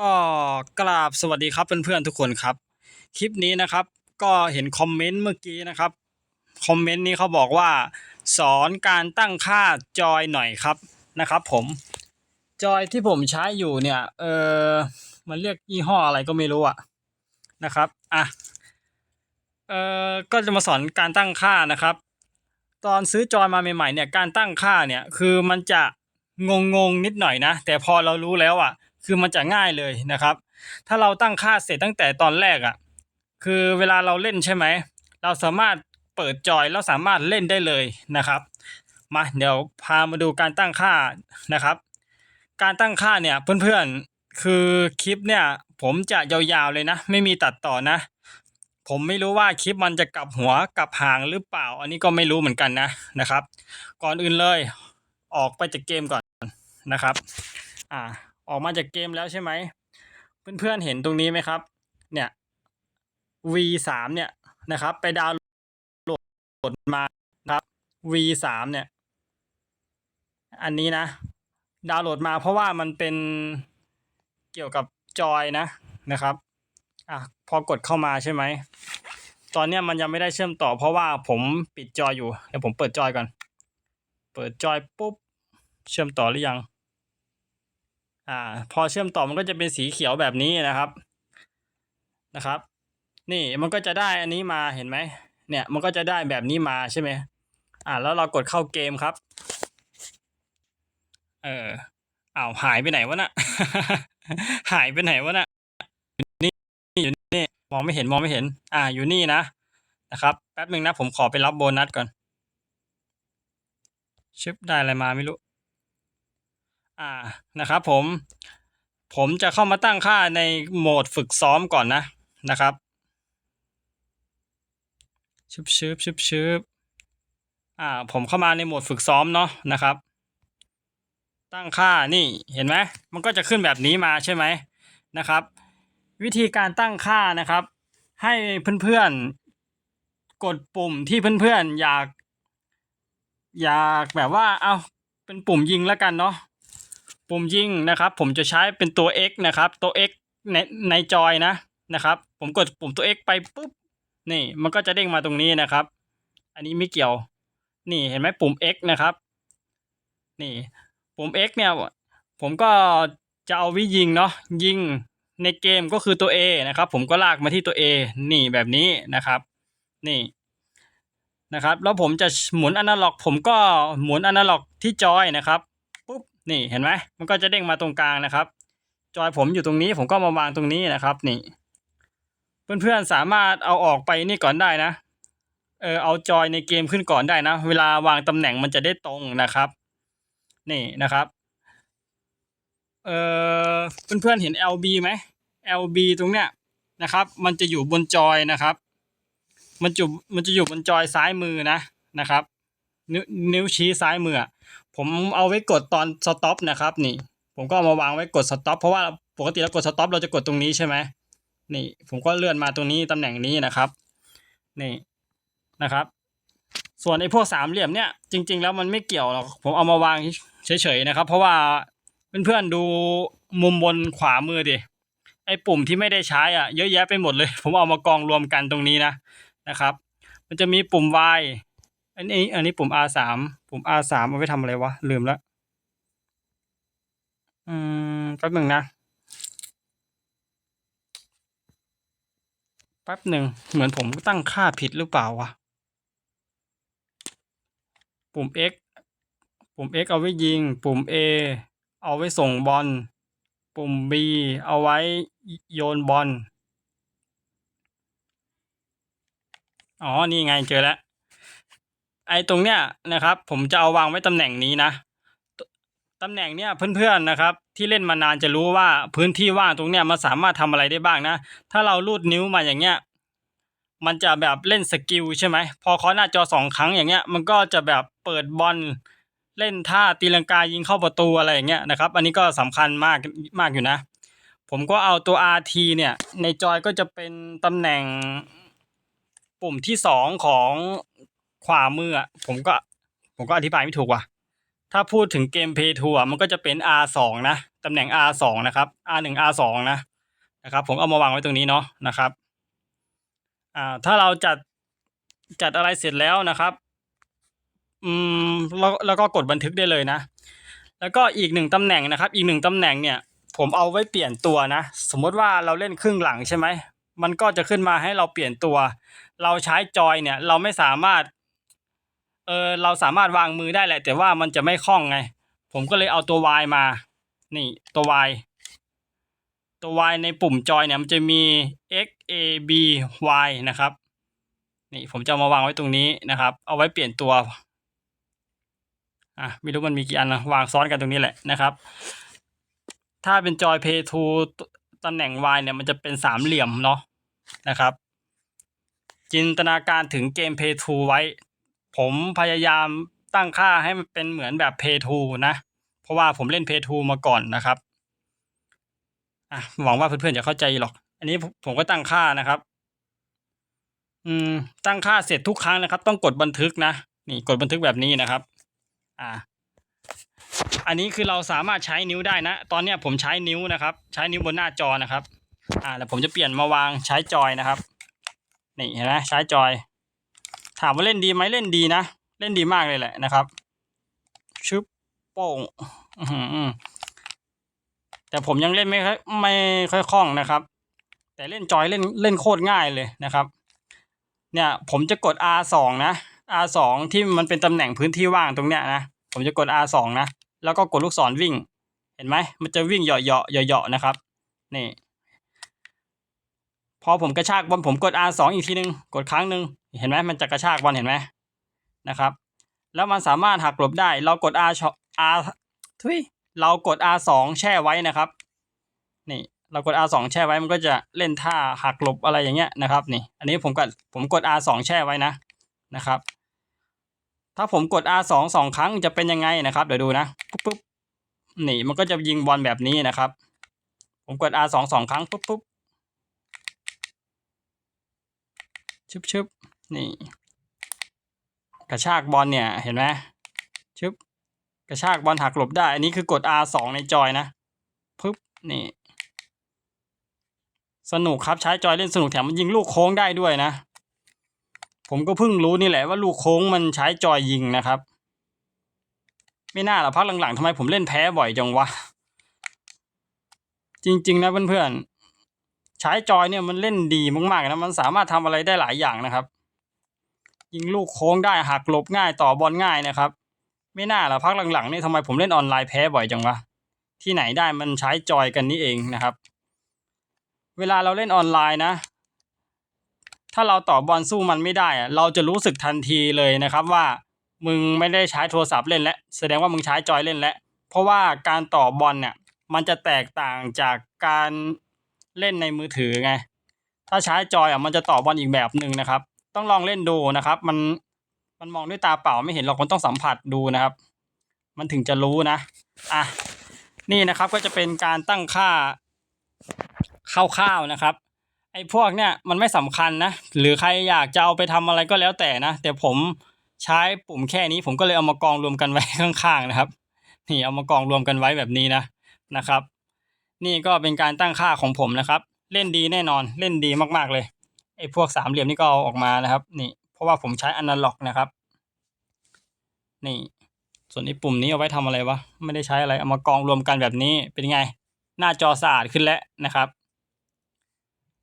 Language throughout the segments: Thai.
ก็กราบสวัสดีครับเพื่อนๆทุกคนครับ คลิปนี้นะครับ ก็เห็นคอมเมนต์เมื่อกี้นะครับคอมเมนต์นี้เขาบอกว่า สอนการตั้งค่าจอยหน่อยครับนะครับ ผม จอยที่ผมใช้อยู่เนี่ยเออมันเรียกยี่ห้ออะไรก็ไม่รู้อะนะครับอะเออก็จะมาสอนการตั้งค่านะครับ ตอนซื้อจอยมาใหม่ๆเนี่ยการตั้งค่าเนี่ยคือมันจะงงๆนิดหน่อยนะ แต่พอเรารู้แล้วอะ คือมันจะง่ายเลยนะครับ ถ้าเราตั้งค่าเสร็จตั้งแต่ตอนแรกอะ คือเวลาเราเล่นใช่ไหม เราสามารถเปิดจอยแล้วสามารถเล่นได้เลยนะครับ มาเดี๋ยวพามาดูการตั้งค่านะครับ การตั้งค่าเนี่ยเพื่อนๆ คือคลิปเนี่ยผมจะยาวๆเลยนะ ไม่มีตัดต่อนะ ผมไม่รู้ว่าคลิปมันจะกลับหัวกลับหางหรือเปล่า อันนี้ก็ไม่รู้เหมือนกันนะนะครับ ก่อนอื่นเลย ออกไปจากเกมก่อนนะครับ อ่า ออกมาจากเกมแล้วใช่ไหม เพื่อนๆเห็นตรงนี้ไหมครับ เนี่ย V สามเนี่ยนะครับ ไปดาวน์โหลดมาครับ V สามเนี่ย อันนี้นะ ดาวน์โหลดมาเพราะว่ามันเป็นเกี่ยวกับจอยนะนะครับอะพอกดเข้ามาใช่ไหม ตอนเนี้ยมันยังไม่ได้เชื่อมต่อ เพราะว่าผมปิดจอยอยู่ เดี๋ยวผมเปิดจอยก่อน เปิดจอยปุ๊บ เชื่อมต่อหรือยัง อ่า พอเชื่อมต่อมันก็จะเป็นสีเขียวแบบนี้นะครับ นะครับ นี่มันก็จะได้อันนี้มาเห็นไหมเนี่ย มันก็จะได้แบบนี้มาใช่ไหมอ่าแล้วเรากดเข้าเกมครับ เอออ้าวหายไปไหนวะน่ะ หายไปไหนวะน่ะอยู่นี่อยู่นี่มองไม่เห็นมองไม่เห็น อ่า อยู่นี่นะนะครับแป๊บหนึ่งนะผมขอไปรับโบนัสก่อนชึบได้อะไรมาไม่รู้ อ่านะครับผม ผมจะเข้ามาตั้งค่าในโหมดฝึกซ้อมก่อนนะนะครับชึบชึบชึบชึบอ่าผมเข้ามาในโหมดฝึกซ้อมเนาะนะครับ ตั้งค่านี่เห็นไหมมันก็จะขึ้นแบบนี้มาใช่ไหมนะครับ วิธีการตั้งค่านะครับ ให้เพื่อนๆกดปุ่มที่เพื่อนๆอยาก อยากแบบว่าเอาเป็นปุ่มยิงแล้วกันเนาะ ปุ่มยิงนะครับ ผมจะใช้เป็นตัว X นะครับ ตัว X ในในจอยนะนะครับ ผมกดปุ่มตัว X ไปปุ๊บนี่มันก็จะเด้งมาตรงนี้นะครับ อันนี้ไม่เกี่ยว นี่เห็นไหมปุ่ม X นะครับ นี่ปุ่ม X เนี่ยผมก็จะเอาวิยิงเนาะยิงในเกมก็คือตัว A นะครับ ผมก็ลากมาที่ตัว A นี่แบบนี้นะครับ นี่นะครับ แล้วผมจะหมุนอนาล็อก ผมก็หมุนอนาล็อกที่จอยนะครับปุ๊บ นี่เห็นไหมมันก็จะเด้งมาตรงกลางนะครับ จอยผมอยู่ตรงนี้ผมก็มาวางตรงนี้นะครับนี่ เพื่อนๆสามารถเอาออกไปนี่ก่อนได้นะ เออเอาจอยในเกมขึ้นก่อนได้นะ เวลาวางตำแหน่งมันจะได้ตรงนะครับ นี่นะครับเออเพื่อนๆเห็น LB ไหม LB ตรงเนี้ยนะครับ มันจะอยู่บนจอยนะครับ มันจะมันจะอยู่บนจอยซ้ายมือนะนะครับ นิ้วนิ้วชี้ซ้ายมือ ผมเอาไว้กดตอนสต็อปนะครับนี่ ผมก็เอามาวางไว้กดสต็อปเพราะว่าปกติเรากดสต็อปเราจะกดตรงนี้ใช่ไหมนี่ ผมก็เลื่อนมาตรงนี้ตำแหน่งนี้นะครับนี่นะครับ ส่วนไอ้พวกสามเหลี่ยมเนี่ยจริง ๆ แล้วมันไม่เกี่ยวหรอกผมเอามาวางเฉยๆนะครับ เพราะว่าเพื่อนๆดูมุมบนขวามือดิไอ้ปุ่มที่ไม่ได้ใช้อะเยอะแยะไปหมดเลย ผมเอามากองรวมกันตรงนี้นะนะครับ มันจะมีปุ่ม Y อันนี้อันนี้ปุ่ม R3 ผม R สามเอาไว้ทำอะไรวะ ลืมละอืมแป๊บหนึ่งนะ แป๊บหนึ่ง เหมือนผมตั้งค่าผิดหรือเปล่าวะ ปุ่ม X ปุ่ม X เอาไว้ยิง ปุ่ม A เอาไว้ส่งบอล ปุ่ม B เอาไว้โยนบอล อ๋อ นี่ไงเจอแล้ว ไอ้ตรงเนี้ยนะครับ ผมจะเอาวางไว้ตำแหน่งนี้นะตำแหน่งเนี้ยเพื่อนๆนะครับ ที่เล่นมานานจะรู้ว่าพื้นที่ว่างตรงเนี้ยมันสามารถทำอะไรได้บ้างนะ ถ้าเราลูดนิ้วมาอย่างเงี้ยมันจะแบบเล่นสกิลใช่ไหมพอเคาะหน้าจอสองครั้งอย่างเงี้ย มันก็จะแบบเปิดบอลเล่นท่าตีลังกายิงเข้าประตูอะไรอย่างเงี้ยนะครับ อันนี้ก็สำคัญมากมากอยู่นะ ผมก็เอาตัว RT เนี่ย ในจอยก็จะเป็นตำแหน่งปุ่มที่สองของ ขวามืออะผมก็ ผมก็อธิบายไม่ถูกว่ะ ถ้าพูดถึงเกม Play 2อะมันก็จะเป็น R2 นะตำแหน่ง R2 นะครับ R1 R2 นะนะครับ ผมเอามาวางไว้ตรงนี้เนาะนะครับ อ่า ถ้าเราจัดจัดอะไรเสร็จแล้วนะครับ อืมแล้วแล้วก็กดบันทึกได้เลยนะ แล้วก็อีกหนึ่งตำแหน่งนะครับ อีกหนึ่งตำแหน่งเนี่ย ผมเอาไว้เปลี่ยนตัวนะ สมมติว่าเราเล่นครึ่งหลังใช่ไหมมันก็จะขึ้นมาให้เราเปลี่ยนตัว เราใช้จอยเนี่ย เราไม่สามารถ เออเราสามารถวางมือได้แหละ แต่ว่ามันจะไม่คล่องไง ผมก็เลยเอาตัว Y มา นี่ตัว Y ตัว Y ในปุ่มจอยเนี่ยมันจะมี X A B Y นะครับ นี่ผมจะมาวางไว้ตรงนี้นะครับ เอาไว้เปลี่ยนตัวอะไม่รู้มันมีกี่อันนะวางซ้อนกันตรงนี้แหละนะครับ ถ้าเป็นจอย Play 2ตำแหน่ง Y เนี่ยมันจะเป็นสามเหลี่ยมเนาะนะครับ จินตนาการถึงเกม Play 2ไว้ ผมพยายามตั้งค่าให้มันเป็นเหมือนแบบ Play 2นะ เพราะว่าผมเล่น Play 2มาก่อนนะครับอะหวังว่าเพื่อนๆจะเข้าใจหรอก อันนี้ผมก็ตั้งค่านะครับ อืม ตั้งค่าเสร็จทุกครั้งนะครับ ต้องกดบันทึกนะนี่กดบันทึกแบบนี้นะครับ อ่า อันนี้คือเราสามารถใช้นิ้วได้นะ ตอนเนี้ยผมใช้นิ้วนะครับ ใช้นิ้วบนหน้าจอนะครับ อ่า แล้วผมจะเปลี่ยนมาวางใช้จอยนะครับ นี่เห็นไหมใช้จอย ถามว่าเล่นดีไหมเล่นดีนะ เล่นดีมากเลยแหละนะครับ ชึบโป้งอื้อหือแต่ผมยังเล่นไม่ค่อยไม่ค่อยคล่องนะครับ แต่เล่นจอยเล่นเล่นโคตรง่ายเลยนะครับ เนี่ยผมจะกด R2 นะ R2 ที่มันเป็นตำแหน่งพื้นที่ว่างตรงเนี้ยนะ ผมจะกด R2 นะ แล้วก็กดลูกศรวิ่ง เห็นไหม มันจะวิ่งเหยาะเหยาะเหยาะนะครับ นี่ พอผมกระชากบอลผมกด R2 อีกทีนึง กดครั้งหนึ่งเห็นไหมมันจะกระชากบอลเห็นไหมนะครับ แล้วมันสามารถหักหลบได้ เรากด R ช R ทุยเรากด R2 แช่ไว้นะครับนี่เรากด R2 แช่ไว้มันก็จะเล่นท่าหักหลบอะไรอย่างเงี้ยนะครับนี่ อันนี้ผมกดผมกด R2 แช่ไว้นะนะครับ ถ้าผมกด R2 สองครั้งจะเป็นยังไงนะครับ เดี๋ยวดูนะปุ๊บปุ๊บนี่มันก็จะยิงบอลแบบนี้นะครับ ผมกด R2 สองครั้งปุ๊บปุ๊บ ชึบชึบนี่กระชากบอลเนี่ยเห็นไหมชึบกระชากบอลหักหลบได้ อันนี้คือกด R2 ในจอยนะปุ๊บนี่ สนุกครับใช้จอยเล่นสนุกแถมมันยิงลูกโค้งได้ด้วยนะ ผมก็เพิ่งรู้นี่แหละว่าลูกโค้งมันใช้จอยยิงนะครับ ไม่น่าหรอกพักหลังๆทำไมผมเล่นแพ้บ่อยจังวะ จริง ๆ นะเพื่อนๆ ใช้จอยเนี่ยมันเล่นดีมากๆนะมันสามารถทำอะไรได้หลายอย่างนะครับ ยิงลูกโค้งได้หักหลบง่ายต่อบอลง่ายนะครับ ไม่น่าหรอพักหลังๆนี่ทำไมผมเล่นออนไลน์แพ้บ่อยจังวะที่ไหนได้มันใช้จอยกันนี่เองนะครับ เวลาเราเล่นออนไลน์นะ ถ้าเราต่อบอลสู้มันไม่ได้อะเราจะรู้สึกทันทีเลยนะครับว่ามึงไม่ได้ใช้โทรศัพท์เล่นแล้วแสดงว่ามึงใช้จอยเล่นแล้วเพราะว่าการต่อบอลเนี่ยมันจะแตกต่างจากการ เล่นในมือถือไง ถ้าใช้จอยอะมันจะต่อบอลอีกแบบหนึ่งนะครับ ต้องลองเล่นดูนะครับ มันมันมองด้วยตาเปล่าไม่เห็นหรอกมันต้องสัมผัสดูนะครับ มันถึงจะรู้นะอะนี่นะครับก็จะเป็นการตั้งค่าคร่าวๆนะครับ ไอ้พวกเนี่ยมันไม่สำคัญนะ หรือใครอยากจะเอาไปทำอะไรก็แล้วแต่นะ แต่ผมใช้ปุ่มแค่นี้ ผมก็เลยเอามากองรวมกันไว้ข้างๆนะครับ นี่เอามากองรวมกันไว้แบบนี้นะนะครับ นี่ก็เป็นการตั้งค่าของผมนะครับ เล่นดีแน่นอนเล่นดีมากๆเลยไอ้พวกสามเหลี่ยมนี่ก็เอาออกมานะครับ นี่ เพราะว่าผมใช้อนาล็อกนะครับ นี่ ส่วนไอ้ปุ่มนี้เอาไว้ทำอะไรวะไม่ได้ใช้อะไรเอามากองรวมกันแบบนี้เป็นไง หน้าจอสะอาดขึ้นแล้วนะครับ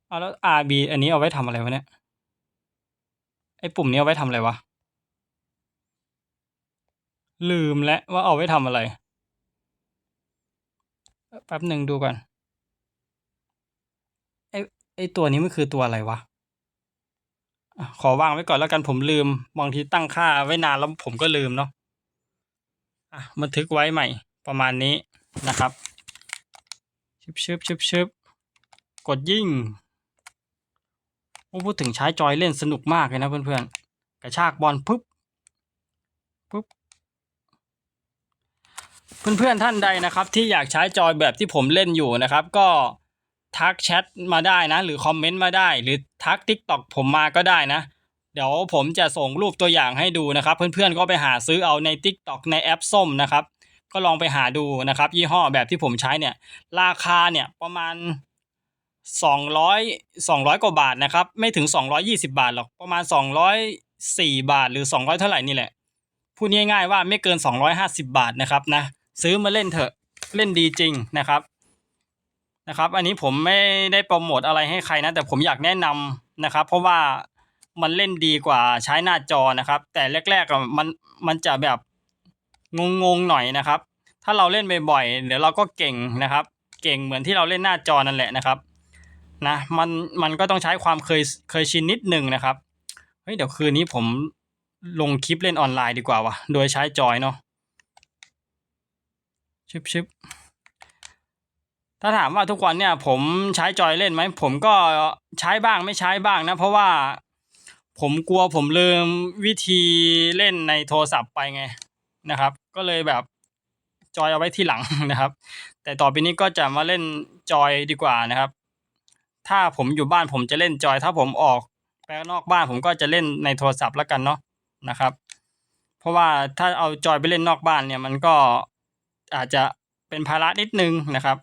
เอาแล้ว RB อันนี้เอาไว้ทำอะไรวะเนี่ยไอ้ปุ่มนี้เอาไว้ทำอะไรวะลืมแล้วว่าเอาไว้ทำอะไร แป๊บหนึ่งดูก่อนไอไอตัวนี้มันคือตัวอะไรวะอะขอวางไว้ก่อนแล้วกันผมลืมบางทีตั้งค่าไว้นานแล้วผมก็ลืมเนาะอะบันทึกไว้ใหม่ ประมาณนี้นะครับชึบชึบชึบชึบกดยิ่งโอ้พูดถึงใช้จอยเล่นสนุกมากเลยนะเพื่อนๆกระชากบอลปุ๊บปุ๊บ เพื่อนๆท่านใดนะครับที่อยากใช้จอยแบบที่ผมเล่นอยู่นะครับ ก็ทักแชทมาได้นะ หรือคอมเมนต์มาได้ หรือทักทิกตอกผมมาก็ได้นะ เดี๋ยวผมจะส่งรูปตัวอย่างให้ดูนะครับ เพื่อนๆก็ไปหาซื้อเอาใน TikTok ในแอปส้มนะครับ ก็ลองไปหาดูนะครับ ยี่ห้อแบบที่ผมใช้เนี่ย ราคาเนี่ยประมาณ 200 200 กว่าบาทนะครับ ไม่ถึง 220 บาทหรอกประมาณ 204 บาทหรือ 200 เท่าไหร่นี่แหละพูดง่ายๆว่าไม่เกิน 250 บาทนะครับนะ ซื้อมาเล่นเถอะเล่นดีจริงนะครับนะครับ อันนี้ผมไม่ได้โปรโมทอะไรให้ใครนะ แต่ผมอยากแนะนำนะครับ เพราะว่ามันเล่นดีกว่าใช้หน้าจอนะครับ แต่แรกๆมันมันจะแบบงงๆหน่อยนะครับ ถ้าเราเล่นบ่อยๆเดี๋ยวเราก็เก่งนะครับ เก่งเหมือนที่เราเล่นหน้าจอนั่นแหละนะครับนะมันมันก็ต้องใช้ความเคยเคยชินนิดหนึ่งนะครับเฮ้ยเดี๋ยวคืนนี้ผมลงคลิปเล่นออนไลน์ดีกว่าวะโดยใช้จอยเนาะ ชิบชิบถ้าถามว่าทุกวันเนี่ย ผมใช้จอยเล่นไหม ผมก็ใช้บ้างไม่ใช้บ้างนะ เพราะว่าผมกลัวผมลืมวิธีเล่นในโทรศัพท์ไปไงนะครับ ก็เลยแบบจอยเอาไว้ที่หลังนะครับ แต่ต่อไปนี้ก็จะมาเล่นจอยดีกว่านะครับ ถ้าผมอยู่บ้านผมจะเล่นจอย ถ้าผมออกไปนอกบ้านผมก็จะเล่นในโทรศัพท์แล้วกันเนาะนะครับ เพราะว่าถ้าเอาจอยไปเล่นนอกบ้านเนี่ยมันก็ อาจจะเป็นภาระนิดนึงนะครับ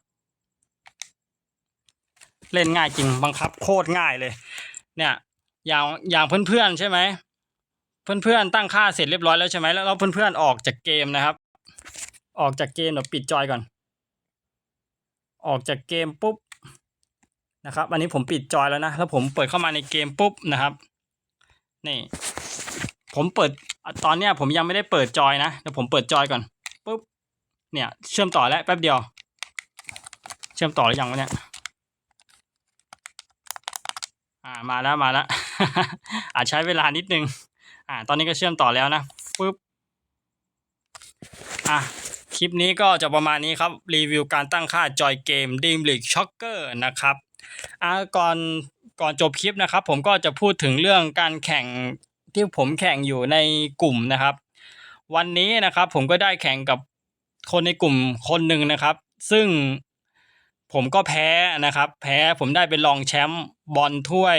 เล่นง่ายจริงบังคับโคตรง่ายเลย เนี่ยอย่างอย่างเพื่อนๆใช่ไหมเพื่อนๆตั้งค่าเสร็จเรียบร้อยแล้วใช่ไหมแล้วแล้วเพื่อนๆออกจากเกมนะครับ ออกจากเกมเดี๋ยวปิดจอยก่อน ออกจากเกมปุ๊บนะครับ อันนี้ผมปิดจอยแล้วนะแล้วผมเปิดเข้ามาในเกมปุ๊บนะครับนี่ ผมเปิดตอนเนี้ยผมยังไม่ได้เปิดจอยนะเดี๋ยวผมเปิดจอยก่อน เนี่ยเชื่อมต่อแล้วแป๊บเดียว เชื่อมต่อหรือยังวะเนี่ยอ่ามาแล้วมาแล้วอาจใช้เวลานิดนึง อ่า ตอนนี้ก็เชื่อมต่อแล้วนะปุ๊บอะคลิปนี้ก็จะประมาณนี้ครับ รีวิวการตั้งค่าจอยเกม Dream League Shocker นะครับอ่าก่อนก่อนจบคลิปนะครับ ผมก็จะพูดถึงเรื่องการแข่งที่ผมแข่งอยู่ในกลุ่มนะครับ วันนี้นะครับผมก็ได้แข่งกับ คนในกลุ่มคนหนึ่งนะครับ ซึ่งผมก็แพ้นะครับ แพ้ผมได้เป็นรองแชมป์บอลถ้วย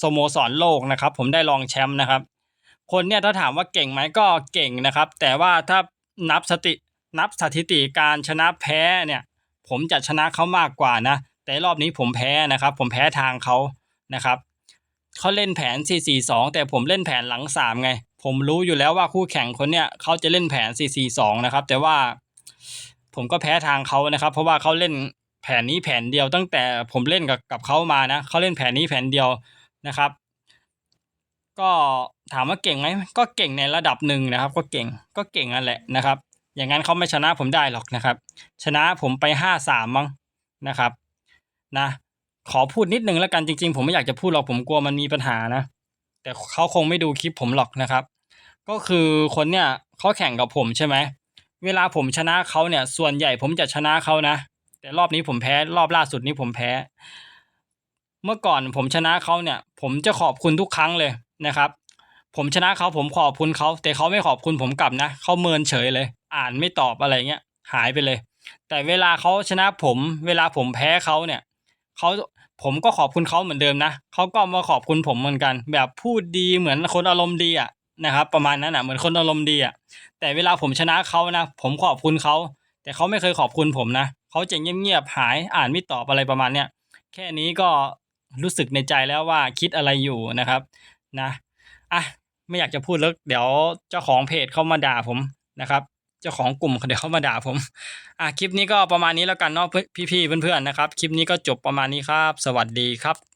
สโมสรโลกนะครับ ผมได้รองแชมป์นะครับ คนเนี่ยถ้าถามว่าเก่งไหมก็เก่งนะครับ แต่ว่าถ้านับสตินับสถิติการชนะแพ้เนี่ย ผมจะชนะเขามากกว่านะ แต่รอบนี้ผมแพ้นะครับ ผมแพ้ทางเขานะครับเขาเล่นแผน 4-4-2 แต่ผมเล่นแผนหลังสามไง ผมรู้อยู่แล้วว่าคู่แข่งคนเนี้ยเขาจะเล่นแผน 4-4-2 นะครับ แต่ว่า ผมก็แพ้ทางเขานะครับ เพราะว่าเขาเล่นแผนนี้แผนเดียว ตั้งแต่ผมเล่นกับกับเขามานะเขาเล่นแผนนี้แผนเดียวนะครับ ก็ถามว่าเก่งไหมก็เก่งในระดับหนึ่งนะครับ ก็เก่งก็เก่งนั่นแหละนะครับ อย่างนั้นเขาไม่ชนะผมได้หรอกนะครับ ชนะผมไปห้าสามมั้งนะครับนะขอพูดนิดนึงแล้วกันจริง ๆ ผมไม่อยากจะพูดหรอกผมกลัวมันมีปัญหานะแต่เขาคงไม่ดูคลิปผมหรอกนะครับ ก็คือคนเนี่ยเขาแข่งกับผมใช่ไหม เวลาผมชนะเขาเนี่ย ส่วนใหญ่ผมจะชนะเขานะ แต่รอบนี้ผมแพ้รอบล่าสุดนี้ผมแพ้ เมื่อก่อนผมชนะเขาเนี่ย ผมจะขอบคุณทุกครั้งเลยนะครับ ผมชนะเขาผมขอบคุณเขาแต่เขาไม่ขอบคุณผมกลับนะเขาเมินเฉยเลย อ่านไม่ตอบอะไรเงี้ยหายไปเลย แต่เวลาเขาชนะผม เวลาผมแพ้เขาเนี่ยเขาผมก็ขอบคุณเขาเหมือนเดิมนะเขาก็มาขอบคุณผมเหมือนกัน แบบพูดดีเหมือนคนอารมณ์ดีอะ นะครับ ประมาณนั้นอะเหมือนคนอารมณ์ดีอะแต่เวลาผมชนะเขานะ ผมขอบคุณเขา แต่เขาไม่เคยขอบคุณผมนะเขาจะเงียบๆหายอ่านไม่ตอบอะไรประมาณเนี้ยแค่นี้ก็รู้สึกในใจแล้วว่าคิดอะไรอยู่นะครับนะอะไม่อยากจะพูดแล้วเดี๋ยวเจ้าของเพจเข้ามาด่าผมนะครับเจ้าของกลุ่มเดี๋ยวเข้ามาด่าผม อะคลิปนี้ก็ประมาณนี้แล้วกันเนาะพี่ๆเพื่อนๆนะครับ คลิปนี้ก็จบประมาณนี้ครับ สวัสดีครับ